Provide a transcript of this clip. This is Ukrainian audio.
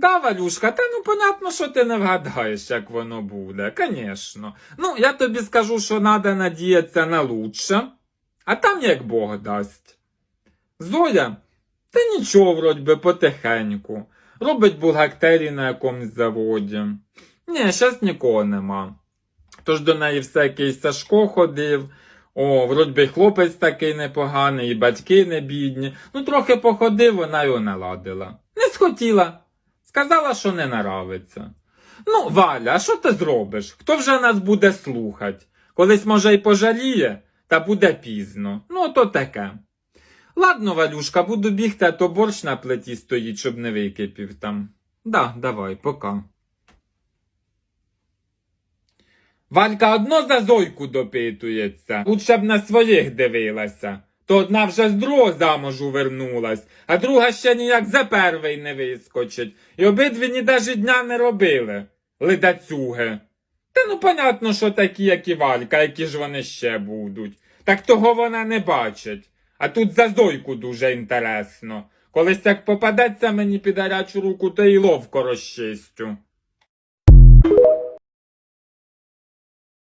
Да, Валюшка, та ну понятно, що ти не вгадаєш, як воно буде, конечно. Ну, я тобі скажу, що треба надіятися на лучше, а там як Бог дасть. Зоя, та нічого, вроді би, потихеньку. Робить бухгалтерії на якомусь заводі. Ні, щас нікого нема. Тож до неї все якийсь Сашко ходив. О, вроді би, хлопець такий непоганий, і батьки не бідні. Ну, трохи походив, вона його наладила. Не схотіла. Сказала, що не наравиться. Ну, Валя, а що ти зробиш? Хто вже нас буде слухати? Колись, може, й пожаліє, та буде пізно. Ну, то таке. Ладно, Валюшка, буду бігти, а то борщ на плиті стоїть, щоб не википів там. Да, давай, пока. Валька одно за зойку допитується. Лучше б на своїх дивилася. То одна вже з другого замужу вернулась, а друга ще ніяк за первий не вискочить. І обидві ні даже дня не робили. Ледацюги. Та ну понятно, що такі, як і Валька, які ж вони ще будуть. Так того вона не бачить. А тут за зойку дуже інтересно. Колись як попадеться мені під гарячу руку, то й ловко розчистю.